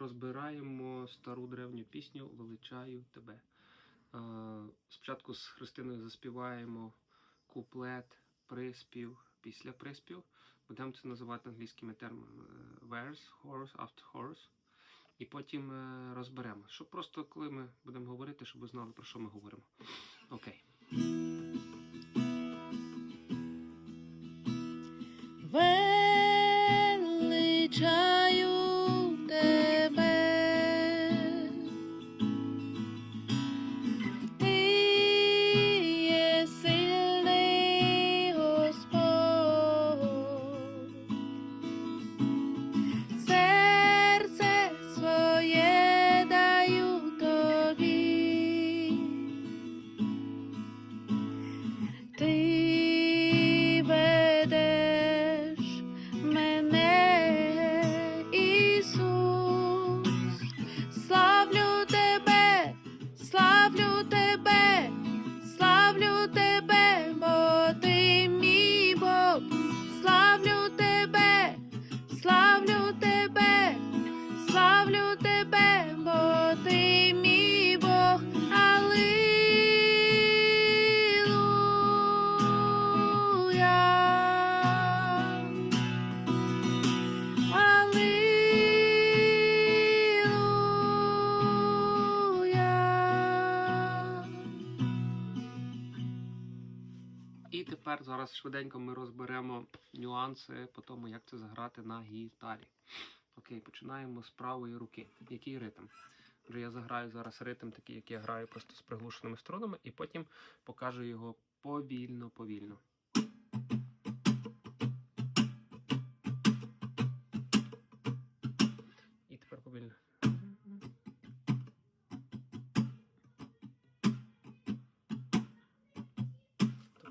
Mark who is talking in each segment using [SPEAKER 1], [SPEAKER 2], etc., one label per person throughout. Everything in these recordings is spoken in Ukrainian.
[SPEAKER 1] розбираємо стару древню пісню Величаю тебе. Е, Спочатку з Христиною заспіваємо куплет, приспів, після приспів. Будемо це називати англійськими термінами е, verse, chorus, after chorus. І потім е, розберемо. Щоб просто коли ми будемо говорити, щоб ви знали, про що ми говоримо. Окей. І тепер зараз швиденько ми розберемо нюанси по тому, як це заграти на гітарі. Окей, починаємо з правої руки. Який ритм? Вже я заграю зараз ритм, такий, як я граю просто з приглушеними струнами, і потім покажу його повільно,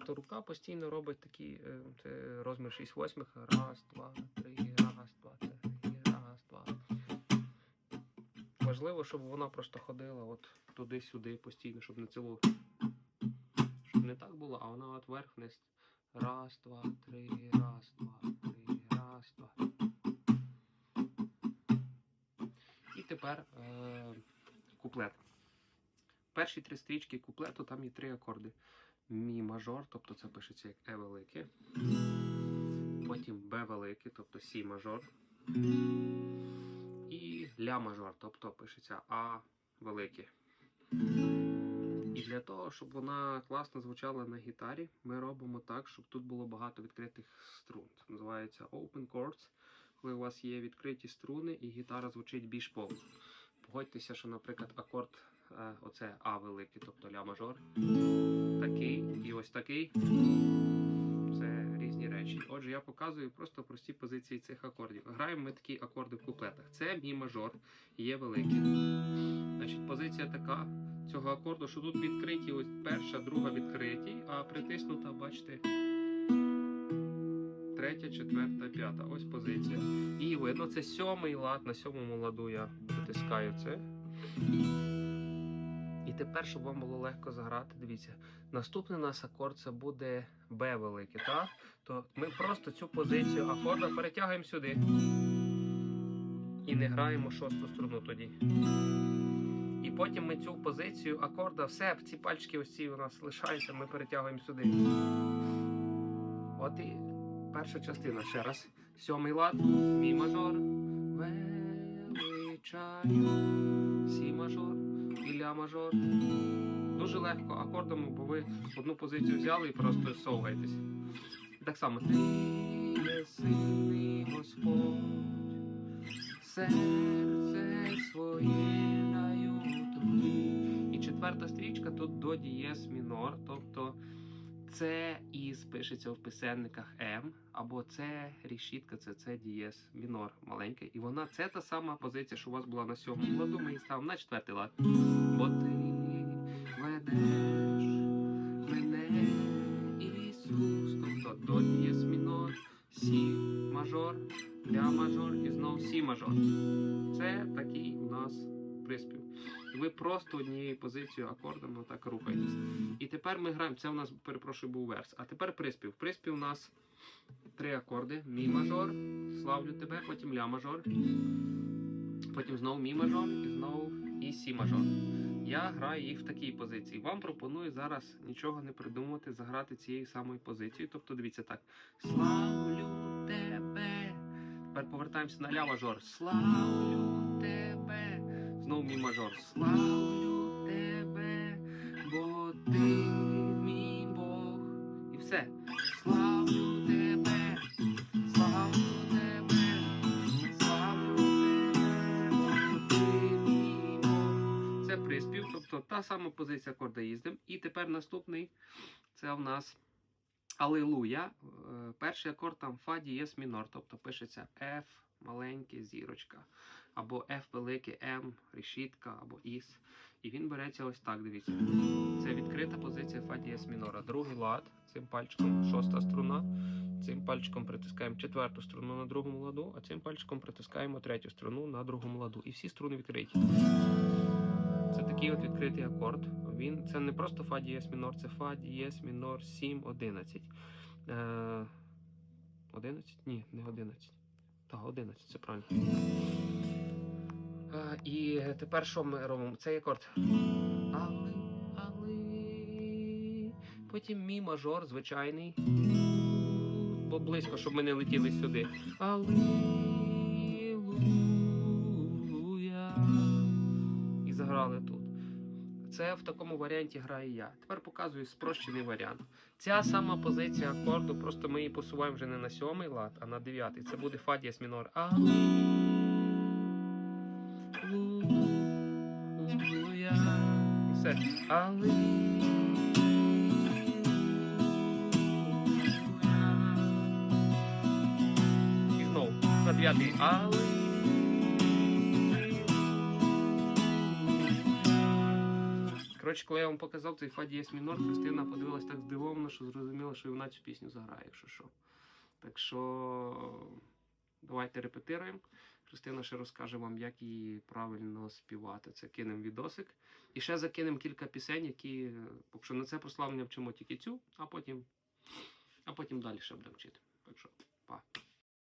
[SPEAKER 1] Тобто рука постійно робить такі е, це розмір 6 восьмих. Раз, два, три, раз, два, три, раз, два. Важливо, щоб вона просто ходила от туди-сюди постійно, щоб не цілу. Щоб не так було, а вона от вверх вниз. Раз, два, три, раз, два, три, раз, два. І тепер е, куплет. Перші три стрічки куплету там є три акорди. Мі мажор, тобто це пишеться як Е велике. Потім Б велике, тобто Сі мажор. І Ля мажор, тобто пишеться А велике. І для того, щоб вона класно звучала на гітарі, ми робимо так, щоб тут було багато відкритих струн. Це називається open chords, коли у вас є відкриті струни і гітара звучить більш повно. Погодьтеся, що, наприклад, акорд е, оце А великий, тобто ля мажор, такий і ось такий. Це різні речі. Отже, я показую просто прості позиції цих акордів. Граємо ми такі акорди в куплетах. Це мі мажор, є великий. Значить, позиція така цього акорду, що тут відкриті, ось перша, друга відкриті, а притиснута, бачите, третя, четверта, п'ята. Ось позиція. І видно, це сьомий лад. На сьомому ладу я натискаю це. І тепер, щоб вам було легко заграти, дивіться, наступний у нас акорд це буде Б великий, так? То ми просто цю позицію акорда перетягуємо сюди. І не граємо шосту струну тоді. І потім ми цю позицію акорда, все, ці пальчики ось ці у нас лишаються, ми перетягуємо сюди. От і перша частина ще раз. Сьомий лад, мі мажор, величаю, сі мажор і ля мажор. Дуже легко акордами, бо ви одну позицію взяли і просто совгаєтесь. Так само. Ти є сильний Господь, пишеться в писемниках М, або це рішітка, це це дієс мінор маленьке. І вона це та сама позиція, що у вас була на сьомому ладу, ми її ставимо на четвертий лад. Бо ти ведеш мене, Ісус, тобто до дієс мінор, сі мажор, ля мажор і знов сі мажор. Це такий у нас приспів. Ви просто однією позицією акордами отак рухаєтесь. І тепер ми граємо. Це у нас, перепрошую, був верс. А тепер приспів. Приспів у нас три акорди: мі мажор, славлю тебе, потім ля мажор. Потім знову мі мажор і знову і сі мажор. Я граю їх в такій позиції. Вам пропоную зараз нічого не придумувати, заграти цією самою позицією. Тобто, дивіться так. Славлю тебе. Тепер повертаємося на ля мажор. Славлю тебе. Знову мі мажор. Славлю тебе, бо ти мій Бог. І все. Славлю тебе. Славлю тебе. Славлю тебе, бо ти мій Бог. Це приспів, тобто та сама позиція акорда їздим. І тепер наступний це в нас Алілуя. Е, Перший акорд там Фа дієс мінор, тобто пишеться F маленьке зірочка, або F велике М, решітка, або Іс. І він береться ось так, дивіться. Це відкрита позиція Фа дієс мінора. Другий лад, цим пальчиком шоста струна. Цим пальчиком притискаємо четверту струну на другому ладу, а цим пальчиком притискаємо третю струну на другому ладу. І всі струни відкриті. Це такий от відкритий акорд. Він це не просто фа дієс мінор, це фа дієс мінор 7 11. Е, 11? Ні, не 11. Так, 11, це правильно. Е, і тепер що ми робимо? Цей акорд. Али, али. Потім мі мажор, звичайний. Бо близько, щоб ми не летіли сюди. Алілуя. І заграли тут. Це в такому варіанті граю я. Тепер показую спрощений варіант. Ця сама позиція акорду, просто ми її посуваємо вже не на сьомий лад, а на дев'ятий. Це буде фа дієс мінор. Алілуя. Все. Алілуя. І знову на дев'ятий. Алілуя. Коротше, коли я вам показав цей фа дієс мінор, Христина подивилась так здивовано, що зрозуміла, що вона цю пісню заграє, якщо що. Так що давайте репетируємо. Христина ще розкаже вам, як її правильно співати. Це кинемо відосик. І ще закинемо кілька пісень, які, поки що на це прославлення вчимо тільки цю, а потім, а потім далі ще будемо вчити. Так що, па.